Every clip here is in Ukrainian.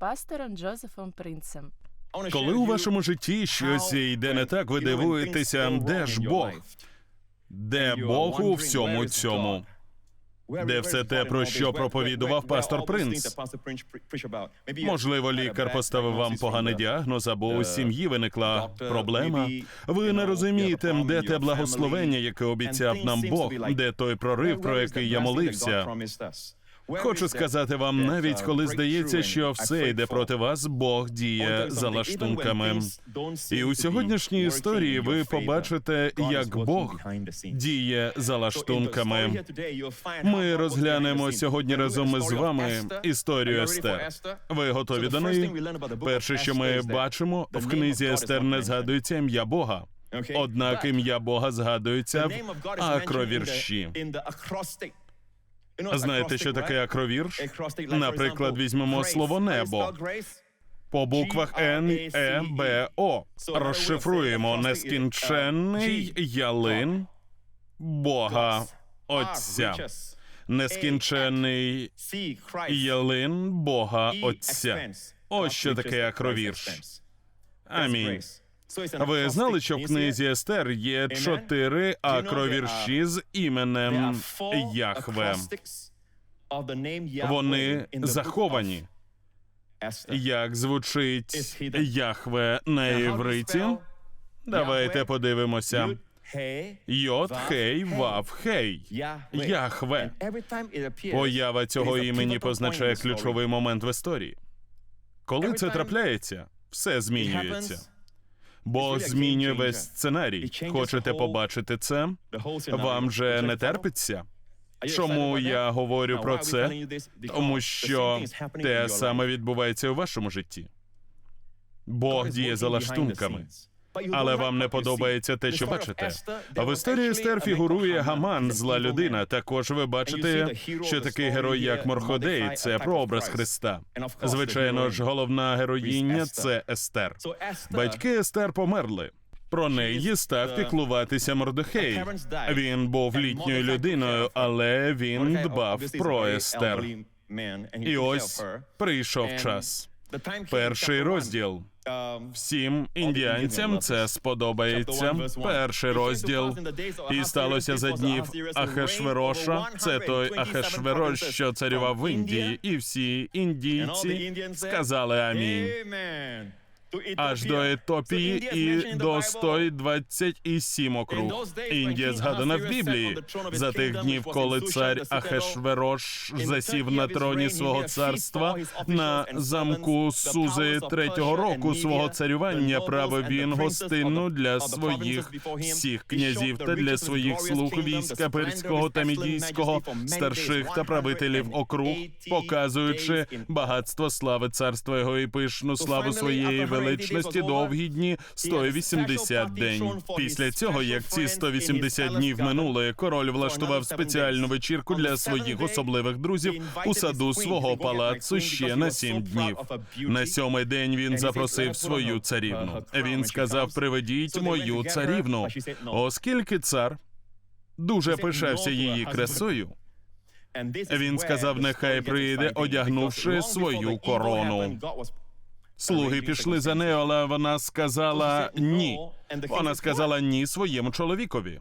пастором Джозефом Принцем. Коли у вашому житті щось йде не так, ви дивуєтеся, де ж Бог? Де Бог у всьому цьому? Де все те, про що проповідував пастор Принц? Можливо, лікар поставив вам поганий діагноз, або у сім'ї виникла проблема. Ви не розумієте, де те благословення, яке обіцяв нам Бог, де той прорив, про який я молився. Хочу сказати вам, навіть коли здається, що все йде проти вас, Бог діє за лаштунками. І у сьогоднішній історії ви побачите, як Бог діє за лаштунками. Ми розглянемо сьогодні разом із вами історію Естер. Ви готові до неї? Перше, що ми бачимо, в книзі Естер не згадується ім'я Бога. Однак ім'я Бога згадується в акровірші. Знаєте, що таке акровірш? Наприклад, візьмемо слово небо. По буквах Н, Е, Б, О розшифруємо нескінченний ялин Бога Отця. Нескінченний ялин Бога Отця. Ось що таке акровірш. Амінь. Ви знали, що в книзі Естер є чотири акровірші з іменем Яхве. Вони заховані. Як звучить Яхве на євриті? Давайте подивимося. Йод, хей, вав, хей. Яхве. Поява цього імені позначає ключовий момент в історії. Коли це трапляється, все змінюється. Бог змінює весь сценарій. Хочете побачити це? Вам же не терпиться? Чому я говорю про це? Тому що те саме відбувається у вашому житті. Бог діє за лаштунками. Але вам не подобається те, що бачите. В історії Естер фігурує Гаман, зла людина. Також ви бачите, що такий герой, як Морходей, це прообраз Христа. Звичайно ж, головна героїня це Естер. Батьки Естер померли. Про неї став піклуватися Мордохей. Він був літньою людиною, але він дбав про Естер. І ось прийшов час. Перший розділ. Всім індіанцям це сподобається. Перший розділ. І сталося за днів Ахешвероша. Це той Ахешверош, що царював в Індії, і всі індійці сказали амінь. Аж до Етопії і до 127 округ. Індія згадана в Біблії за тих днів, коли цар Ахешверош засів на троні свого царства на замку Сузи третього року свого царювання. Правив він гостинну для своїх всіх князів та для своїх слуг війська перського та мідійського, старших та правителів округ, показуючи багатство слави царства його і пишну славу своєї величності довгі дні 180 день. Після цього, як ці 180 днів минули, король влаштував спеціальну вечірку для своїх особливих друзів у саду свого палацу ще на сім днів. На сьомий день він запросив свою царівну. Він сказав: Приведіть мою царівну, оскільки цар дуже пишався її красою. Він сказав: нехай прийде, одягнувши свою корону. Слуги пішли за нею, але вона сказала ні. Вона сказала ні своєму чоловікові.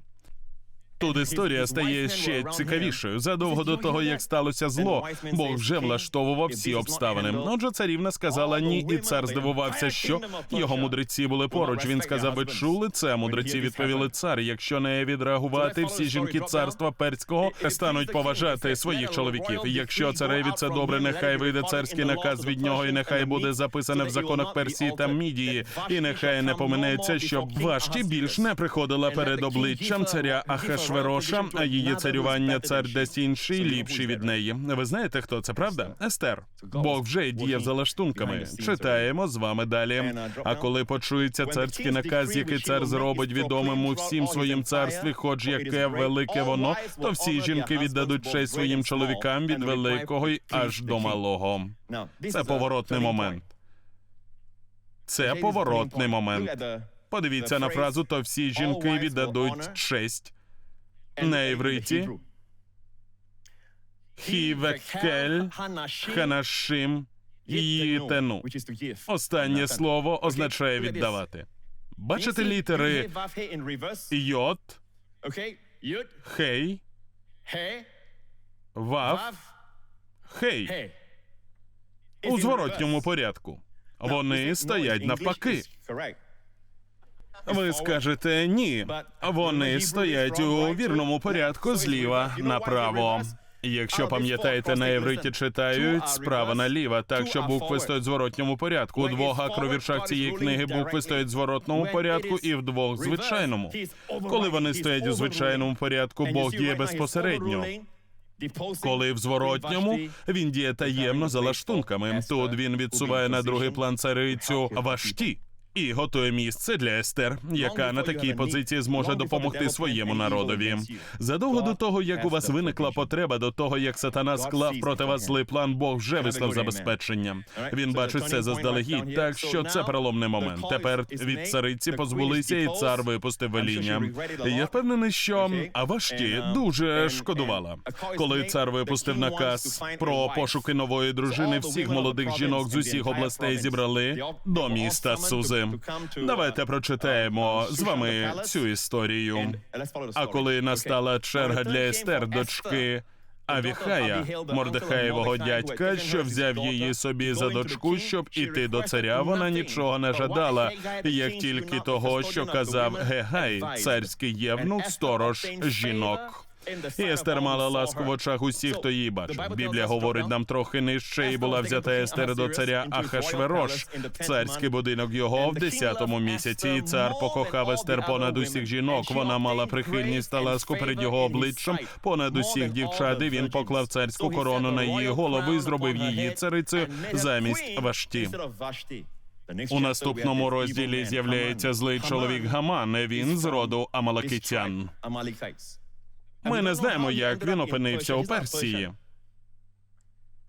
Тут історія стає ще цікавішою. Задовго до того, як сталося зло, Бог вже влаштовував всі обставини. Отже, царівна сказала ні, і цар здивувався, що його мудреці були поруч. Він сказав: Ви чули це? Мудреці відповіли цар. Якщо не відреагувати, всі жінки царства перського стануть поважати своїх чоловіків. Якщо цареві це добре, нехай вийде царський наказ від нього, і нехай буде записане в законах Персії та Мідії, і нехай не поминеться, щоб важче більш не приходила перед обличчям царя Ахашвероша, а її царювання цар десь інший, ліпший від неї. Ви знаєте, хто це правда? Естер. Бог вже діяв за лаштунками. Читаємо з вами далі. А коли почується царський наказ, який цар зробить відомим у всім своїм царстві, хоч яке велике воно, то всі жінки віддадуть честь своїм чоловікам від великого й аж до малого. Це поворотний момент. Це поворотний момент. Подивіться на фразу, то всі жінки віддадуть честь на івриті. Хівекель Ханашим їтену. Останнє слово означає віддавати. Бачите літери йот, хей, вав, хей. У зворотньому порядку. Вони стоять навпаки. Ви скажете ні. Вони стоять у вірному порядку зліва направо. Якщо пам'ятаєте, на євриті читають справа наліво, так що букви стоять в зворотньому порядку. У двох акровіршах цієї книги букви стоять в зворотному порядку і в двох звичайному. Коли вони стоять у звичайному порядку, Бог діє безпосередньо. Коли в зворотньому він діє таємно за лаштунками. Тут він відсуває на другий план царицю Вашті і готує місце для Естер, яка на такій позиції зможе допомогти своєму народові. Задовго до того, як у вас виникла потреба, до того як сатана склав проти вас злий план, Бог вже вислав забезпечення. Він бачить це заздалегідь, так що це переломний момент. Тепер від цариці позбулися, і цар випустив веління. Я впевнений, що Авашті дуже шкодувала, коли цар випустив наказ про пошуки нової дружини. Всіх молодих жінок з усіх областей зібрали до міста Сузи. Давайте прочитаємо з вами цю історію. А коли настала черга для Естер, дочки Авіхая, Мордехаєвого дядька, що взяв її собі за дочку, щоб іти до царя, вона нічого не жадала, як тільки того, що казав Гегай, царський євнух, сторож жінок. І Естер мала ласку в очах усіх, хто її бачив. Біблія говорить нам трохи нижче, і була взята Естер до царя Ахашверош, царський будинок його в десятому місяці. І цар покохав Естер понад усіх жінок. Вона мала прихильність та ласку перед його обличчям понад усіх дівчат. І він поклав царську корону на її голову і зробив її царицею замість Вашті. У наступному розділі з'являється злий чоловік Гаман. Він з роду Амалакитян. Ми не знаємо, як він опинився у Персії.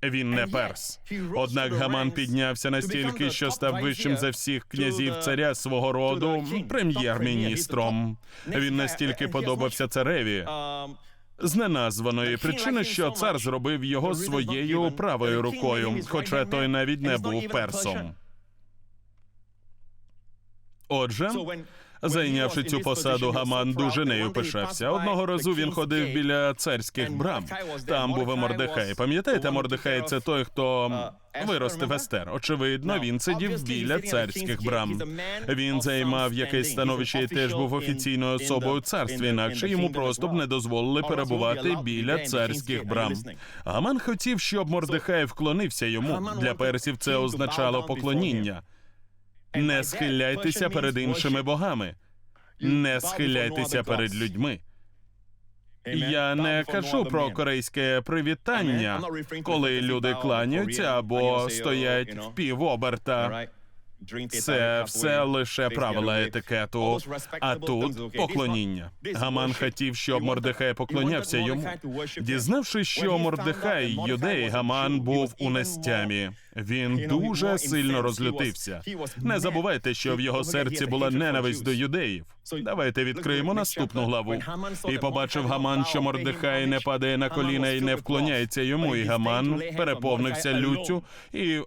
Він не перс. Однак Гаман піднявся настільки, що став вищим за всіх князів царя свого роду прем'єр-міністром. Він настільки подобався цареві. З неназваної причини, що цар зробив його своєю правою рукою, хоча той навіть не був персом. Отже, Зайнявши цю посаду, Гаман дуже нею пишався. Одного разу він ходив біля царських брам. Там був Мордехай. Пам'ятаєте, Мордехай це той, хто виростив Естер. Очевидно, він сидів біля царських брам. Він займав якесь становище і теж був офіційною особою у царстві, інакше йому просто б не дозволили перебувати біля царських брам. Гаман хотів, щоб Мордехай вклонився йому. Для персів це означало поклоніння. Не схиляйтеся перед іншими богами, не схиляйтеся перед людьми. Я не кажу про корейське привітання, коли люди кланяються або стоять в півоберта. Це все лише правила етикету, а тут поклоніння. Гаман хотів, щоб Мордехай поклонявся йому. Дізнавшись, що Мордехай юдей, Гаман був у нестямі. Він дуже сильно розлютився. Не забувайте, що в його серці була ненависть до юдеїв. Давайте відкриємо наступну главу. І побачив Гаман, що Мордехай не падає на коліна і не вклоняється йому. І Гаман переповнився люттю і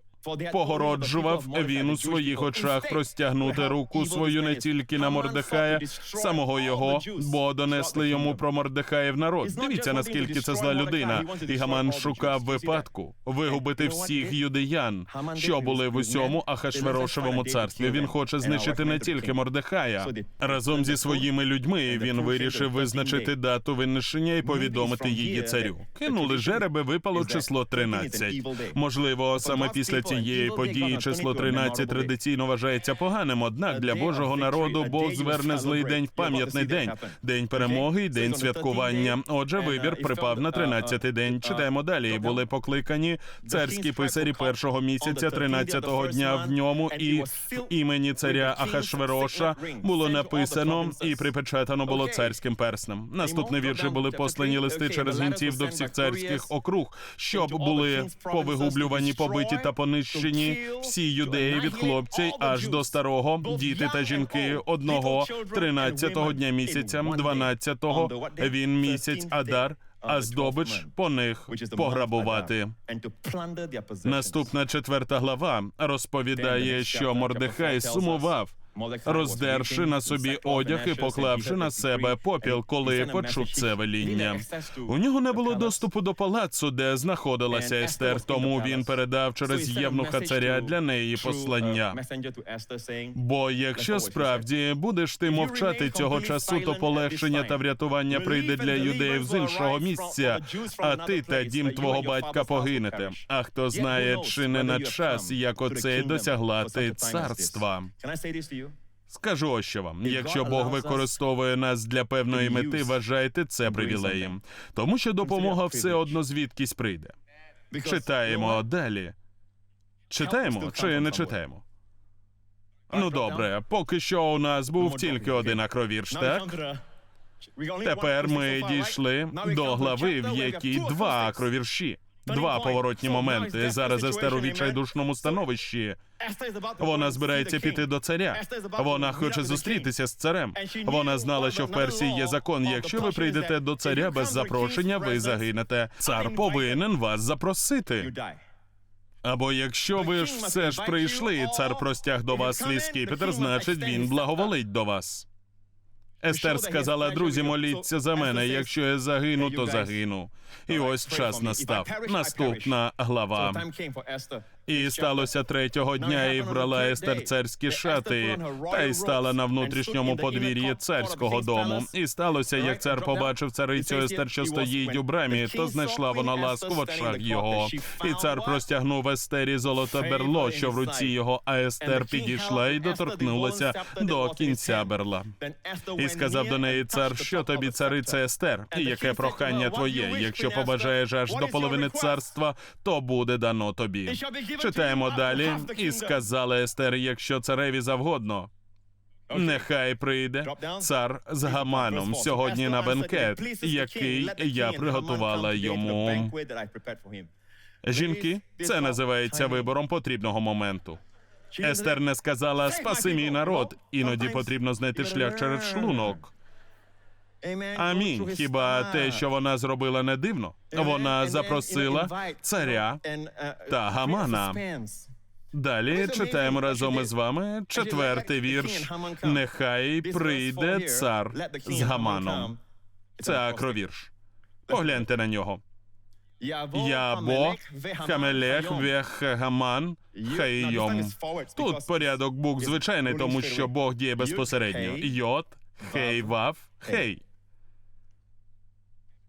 Погороджував він у своїх очах простягнути руку свою не тільки на Мордехая, самого його, бо донесли йому про Мордехаїв народ. Дивіться, наскільки це зла людина. І Гаман шукав випадку вигубити всіх юдеян, що були в усьому Ахашверошевому царстві. Він хоче знищити не тільки Мордехая. Разом зі своїми людьми він вирішив визначити дату винищення і повідомити її царю. Кинули жереби, випало число 13. Можливо, саме після цієї події число 13 традиційно вважається поганим. Однак для Божого народу Бог зверне злий день в пам'ятний день, день перемоги і день святкування. Отже, вибір припав на 13-й день. Читаємо далі. Були покликані царські писарі першого місяця, 13-го дня в ньому, і в імені царя Ахашвероша було написано і припечатано було царським перснем. Наступні вірші були послані листи через гінців до всіх царських округ, щоб були повигублювані, побиті та понищені всі юдеї від хлопців аж до старого, діти та жінки одного, 13-го дня місяця, 12-го він місяць Адар. а здобич по них пограбувати. Наступна четверта глава розповідає, що Мордехай сумував, роздерши на собі одяг і поклавши на себе попіл, коли почув це веління. У нього не було доступу до палацу, де знаходилася Естер, тому він передав через євнуха царя для неї послання. Бо якщо справді будеш ти мовчати цього часу, то полегшення та врятування прийде для юдеїв з іншого місця, а ти та дім твого батька погинете. А хто знає, чи не на час, як оцей досягла ти царства. Скажу ось що вам: якщо Бог використовує нас для певної мети, вважайте це привілеєм, тому що допомога все одно звідкись прийде. Читаємо далі. Читаємо чи не читаємо? Ну добре, поки що у нас був тільки один акровірш, так? Тепер ми дійшли до глави, в якій два акровірші, два поворотні моменти. Зараз Естер у відчайдушному становищі. Вона збирається піти до царя. Вона хоче зустрітися з царем. Вона знала, що в Персії є закон. Якщо ви прийдете до царя без запрошення, ви загинете. Цар повинен вас запросити. Або якщо ви ж все ж прийшли, цар простяг до вас свій скіпетр, значить він благоволить до вас. Естер сказала, друзі, моліться за мене. Якщо я загину, то загину. І ось час настав. Наступна глава. І сталося третього дня, і вбрала Естер царські шати, та й стала на внутрішньому подвір'ї царського дому. І сталося, як цар побачив царицю Естер, що стоїть у брамі, то знайшла вона ласку в очах його. І цар простягнув Естері золоте берло, що в руці його, а Естер підійшла і доторкнулася до кінця берла. І сказав до неї цар, що тобі, цариця Естер, і яке прохання твоє. Якщо побажаєш аж до половини царства, то буде дано тобі. Читаємо далі. І сказала Естер, якщо цареві завгодно. Нехай прийде цар з гаманом сьогодні на бенкет, який я приготувала йому. Жінки, це називається вибором потрібного моменту. Естер не сказала спаси мій народ. Іноді потрібно знайти шлях через шлунок. Амінь. Хіба те, що вона зробила, не дивно? Вона запросила царя та Гамана. Далі читаємо разом із вами четвертий вірш. Нехай прийде цар з Гаманом. Це акровірш. Погляньте на нього. Я Бог, Хамелех, Вех, Гаман, Хаййом. Тут порядок букв звичайний, тому що Бог діє безпосередньо. Йод, Хей, Вав, Хей.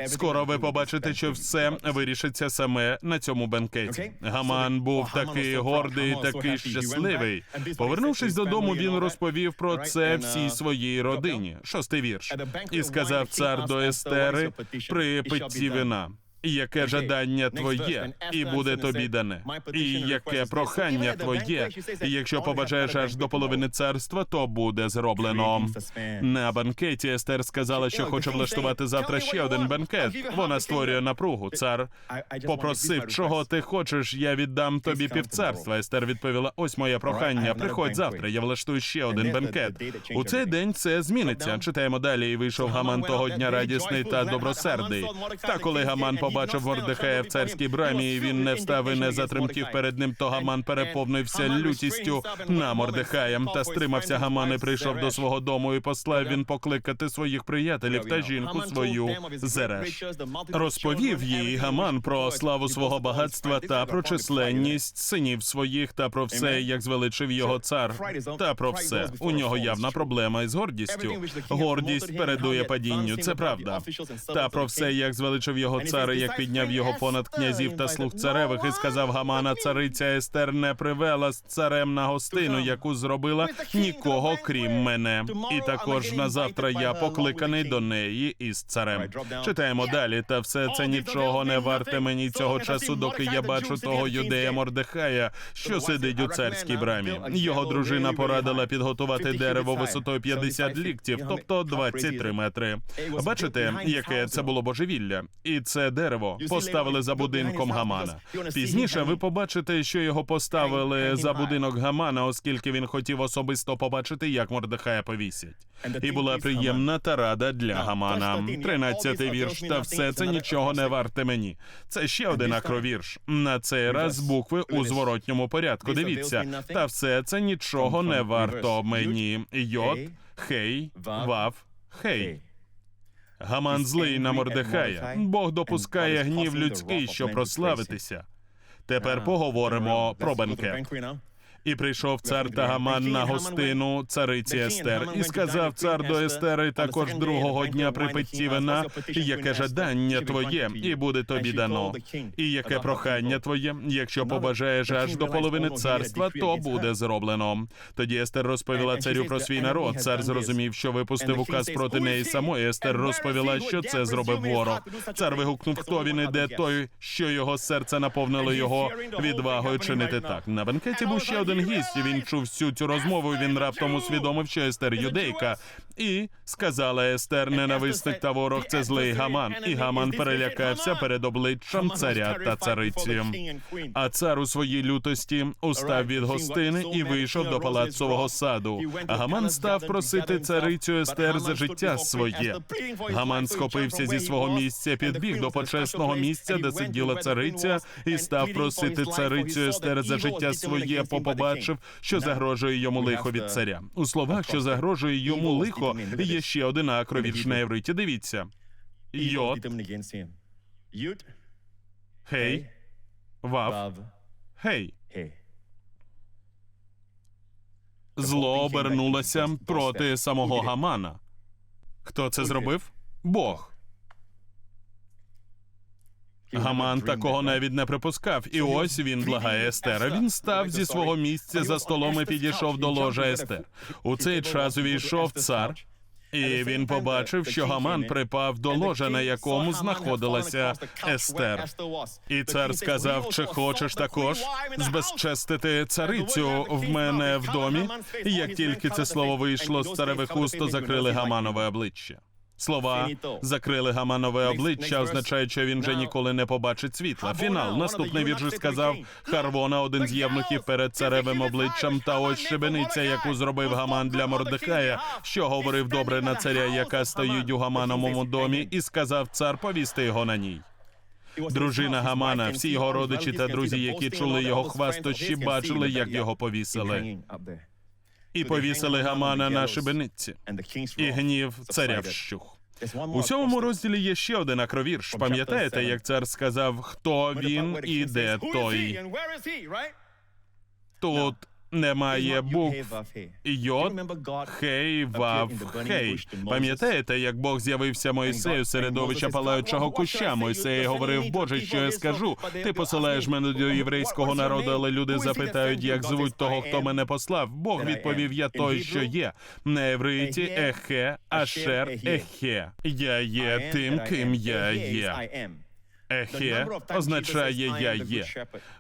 Скоро ви побачите, що все вирішиться саме на цьому бенкеті. Гаман був такий гордий, такий щасливий. Повернувшись додому, він розповів про це всій своїй родині. Шостий вірш. І сказав цар до Естери при питті вина. Яке жадання твоє, і буде тобі дане, і яке прохання твоє, і якщо побажаєш аж до половини царства, то буде зроблено. На банкеті Естер сказала, що хоче влаштувати завтра ще один банкет. Вона створює напругу. Цар попросив, чого ти хочеш, я віддам тобі півцарства. Естер відповіла: ось моє прохання. Приходь завтра. Я влаштую ще один банкет. У цей день це зміниться. Читаємо далі. І вийшов Гаман того дня радісний та добросердий. Та коли Гаман побачив Мордехая в царській брамі, і він не встав і не затремтів перед ним, то Гаман переповнився лютістю на Мордехаєм та стримався Гаман і прийшов до свого дому і послав він покликати своїх приятелів та жінку свою Зереш. Розповів їй Гаман про славу свого багатства та про численність синів своїх та про все, як звеличив його цар. Та про все у нього явна проблема із гордістю. Гордість передує падінню. Це правда. Та про все, як звеличив його цар, і як підняв його понад князів та слуг царевих, і сказав Гамана, цариця Естер не привела з царем на гостину, яку зробила нікого крім мене. І також на завтра я покликаний до неї із царем. Читаємо далі, та все це нічого не варте мені цього часу, доки я бачу того юдея Мордехая, що сидить у царській брамі. Його дружина порадила підготувати дерево висотою 50 ліктів, тобто 23 метри. Бачите, яке це було божевілля, і це дерево дерево поставили за будинком Гамана. Пізніше ви побачите, що його поставили за будинок Гамана, оскільки він хотів особисто побачити, як Мордехая повісять. І була приємна та рада для Гамана. Тринадцятий вірш. Та все це нічого не варте мені. Це ще один акровірш. На цей раз букви у зворотньому порядку. Дивіться, та все це нічого не варто мені. Йод, хей, вав, хей. Гаман злий на Мордехая. Бог допускає гнів людський, щоб прославитися. Тепер поговоримо про бенкет. І прийшов цар та Гаман на гостину цариці Естер, і сказав цар до Естери також другого дня при питті вина, яке жадання твоє, і буде тобі дано. І яке прохання твоє, якщо побажаєш аж до половини царства, то буде зроблено. Тоді Естер розповіла царю про свій народ. Цар зрозумів, що випустив указ проти неї самої. Естер розповіла, що це зробив ворог. Цар вигукнув, хто він іде, той, що його серце наповнило його відвагою чинити так. На бенкеті був ще один гість. Він чув всю цю розмову. Він раптом усвідомив, що Естер юдейка. І сказала Естер, ненависник та ворог це злий Гаман. І Гаман перелякався перед обличчям царя та цариці. А цар у своїй лютості устав від гостини і вийшов до палацового саду. Гаман став просити царицю Естер за життя своє. Гаман схопився зі свого місця, підбіг до почесного місця, де сиділа цариця, і став просити царицю Естер за життя своє, по бо побачив, що загрожує йому лихо від царя. У словах, що загрожує йому лихо, є ще один акровірш на євриті. Дивіться. Йод, хей, вав, гей. Зло обернулося проти самого Гамана. Хто це зробив? Бог. Гаман такого навіть не припускав, і ось він благає Естера. Він став зі свого місця за столом і підійшов до ложа Естер. У цей час увійшов цар, і він побачив, що Гаман припав до ложа, на якому знаходилася Естер. І цар сказав: чи хочеш також збезчестити царицю в мене в домі? І як тільки це слово вийшло з царевих уст, то закрили Гаманове обличчя. Слова закрили Гаманове обличчя, означають, що він вже ніколи не побачить світла. Фінал. Наступний вірш сказав Харвона, один з євнухів перед царевим обличчям. Та ось шибениця, яку зробив Гаман для Мордехая, що говорив добре на царя, яка стоїть у Гамановому домі, і сказав цар повісти його на ній. Дружина Гамана, всі його родичі та друзі, які чули його хвастощі, бачили, як його повісили. І повісили Гамана на шибениці. І гнів царя вщух. У сьомому розділі є ще один акровірш. Пам'ятаєте, як цар сказав, хто він і де той? Тут немає букв йод, хей, вав, хей. Пам'ятаєте, як Бог з'явився Мойсею середовища палаючого куща? Мойсей говорив, Боже, що я скажу? Ти посилаєш мене до єврейського народу, але люди запитають, як звуть того, хто мене послав. Бог відповів: Я той, що є. На євриті ехе, ашер, ехе. Я є тим, ким я є. Ехе означає я є.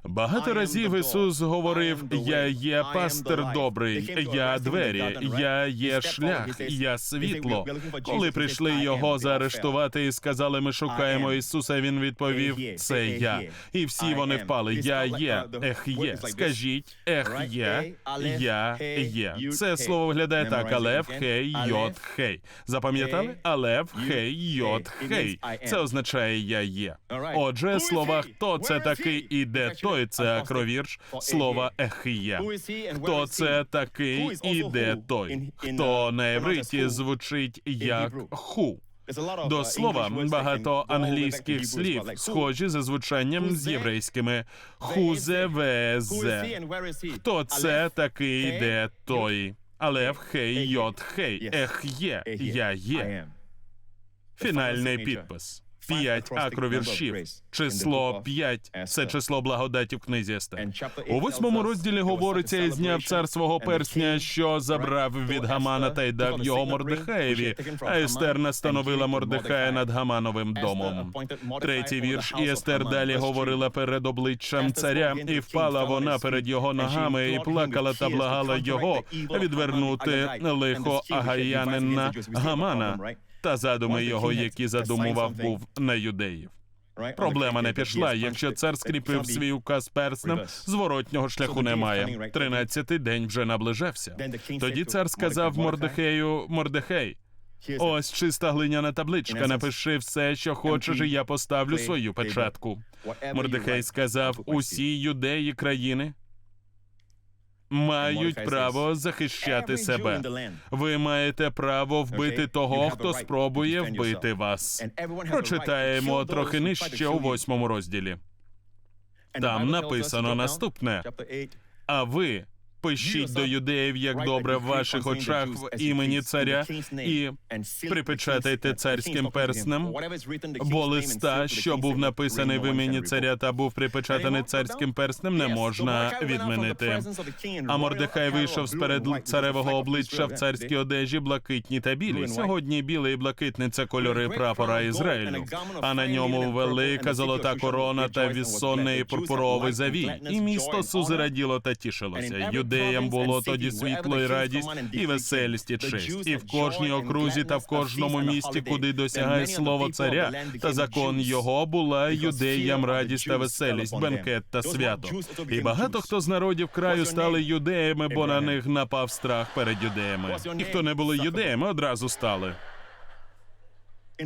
Багато разів Ісус говорив: Я є пастир добрий, я двері, я є шлях, я світло. Коли прийшли його заарештувати і сказали, ми шукаємо Ісуса. Він відповів: Це я. І всі вони впали. Я є, ех є. Скажіть, ех є, я є. Це слово виглядає так: Алев, хей, йод, хей. Запам'ятали? Алев, хей, йод, хей. Це означає я є. Отже, слова хто це такий і де той це акровірш. слова ехія. Хто це такий і де той? Хто на євриті звучить як ху? До слова багато англійських слів, схожі за звучанням з єврейськими. Хузе везе. Хто це такий де той? Алев хей йод хей ех є я є. Фінальний підпис. П'ять акровіршів. Число п'ять це число благодаті в книзі Естер. У восьмому розділі говориться і зняв цар свого персня, що забрав від Гамана та й дав його Мордехаєві. А Естер настановила Мордехая над Гамановим домом. Третій вірш. І Естер далі говорила перед обличчям царя, і впала вона перед його ногами, і плакала та благала його відвернути лихо агаянина Гамана та задуми його, які задумував був на юдеїв. Проблема не пішла. Якщо цар скріпив свій указ перснем, зворотнього шляху немає. Тринадцятий день вже наближався. Тоді цар сказав Мордехею Мордехей. Ось чиста глиняна табличка. Напиши все, що хочеш, і я поставлю свою печатку. Мордехей сказав: усі юдеї країни мають право захищати себе. Ви маєте право вбити того, хто спробує вбити вас. Прочитаємо трохи нижче у восьмому розділі. Там написано наступне: а ви пишіть до юдеїв, як добре в ваших очах в імені царя, і припечатайте царським перснем, бо листа, що був написаний в імені царя та був припечатаний царським перснем, не можна відмінити. А Мордехай вийшов сперед царевого обличчя в царській одежі блакитні та білі. Сьогодні білий і блакитний це кольори прапора Ізраїлю. А на ньому велика золота корона та віссонний пурпуровий завій. І місто сузираділо та тішилося. Юдеям було тоді світло і радість, і веселість, і честь. І в кожній окрузі та в кожному місті, куди досягає слово царя, та закон його була юдеям радість та веселість, бенкет та свято. І багато хто з народів краю стали юдеями, бо на них напав страх перед юдеями. І хто не були юдеями, одразу стали.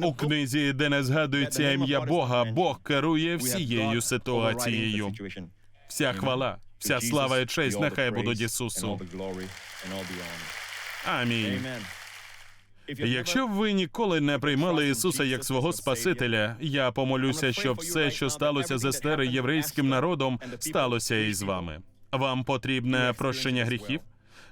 У книзі, де не згадується ім'я Бога, Бог керує всією ситуацією. Вся хвала, вся слава і честь нехай будуть Ісусу. Амінь. Якщо б ви ніколи не приймали Ісуса як свого Спасителя, я помолюся, щоб все, що сталося з Естери єврейським народом, сталося і з вами. Вам потрібне прощення гріхів?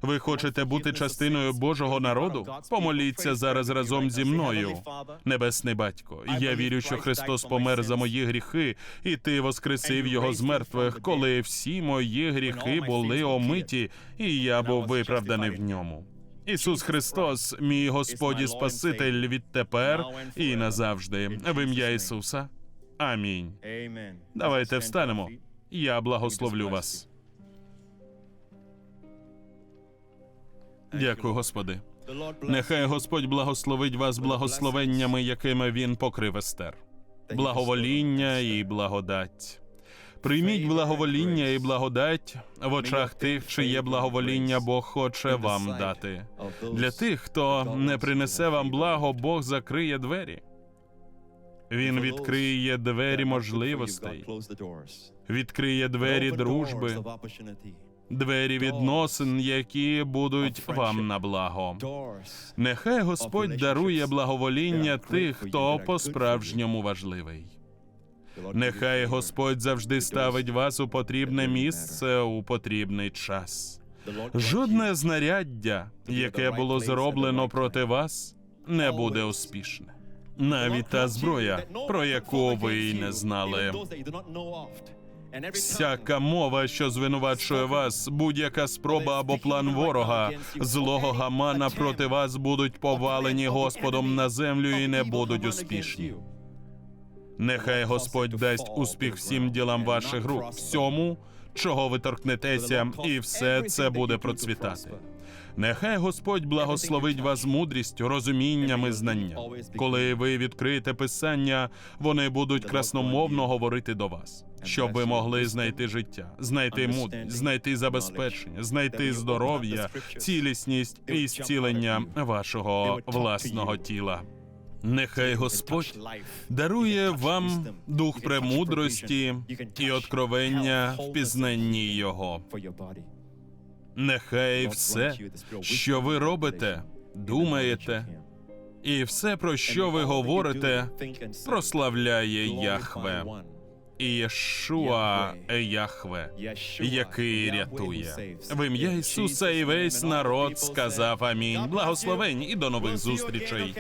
Ви хочете бути частиною Божого народу? Помоліться зараз разом зі мною. Небесний батько, я вірю, що Христос помер за мої гріхи, і ти воскресив його з мертвих, коли всі мої гріхи були омиті, і я був виправданий в ньому. Ісус Христос, мій Господь і Спаситель відтепер і назавжди. В ім'я Ісуса. Амінь. Давайте встанемо. Я благословлю вас. Дякую, Господи. Нехай Господь благословить вас благословеннями, якими він покрив Естер. Благовоління і благодать. Прийміть благовоління і благодать в очах тих, чиє благовоління Бог хоче вам дати. Для тих, хто не принесе вам благо, Бог закриє двері. Він відкриє двері можливостей, відкриє двері дружби, двері відносин, які будуть вам на благо. Нехай Господь дарує благовоління тих, хто по-справжньому важливий. Нехай Господь завжди ставить вас у потрібне місце у потрібний час. Жодне знаряддя, яке було зроблено проти вас, не буде успішне. Навіть та зброя, про яку ви й не знали. Всяка мова, що звинувачує вас, будь-яка спроба або план ворога, злого гамана проти вас будуть повалені Господом на землю і не будуть успішні. Нехай Господь дасть успіх всім ділам ваших рук, всьому, чого ви торкнетеся, і все це буде процвітати. Нехай Господь благословить вас мудрістю, розумінням і знанням. Коли ви відкриєте писання, вони будуть красномовно говорити до вас, щоб ви могли знайти життя, знайти мудрість, знайти забезпечення, знайти здоров'я, цілісність і зцілення вашого власного тіла. Нехай Господь дарує вам дух премудрості і откровення в пізнанні Його. Нехай все, що ви робите, думаєте, і все, про що ви говорите, прославляє Яхве. І Єшуа Яхве, який рятує. В ім'я Ісуса і весь народ сказав Амінь. Благословень і до нових зустрічей.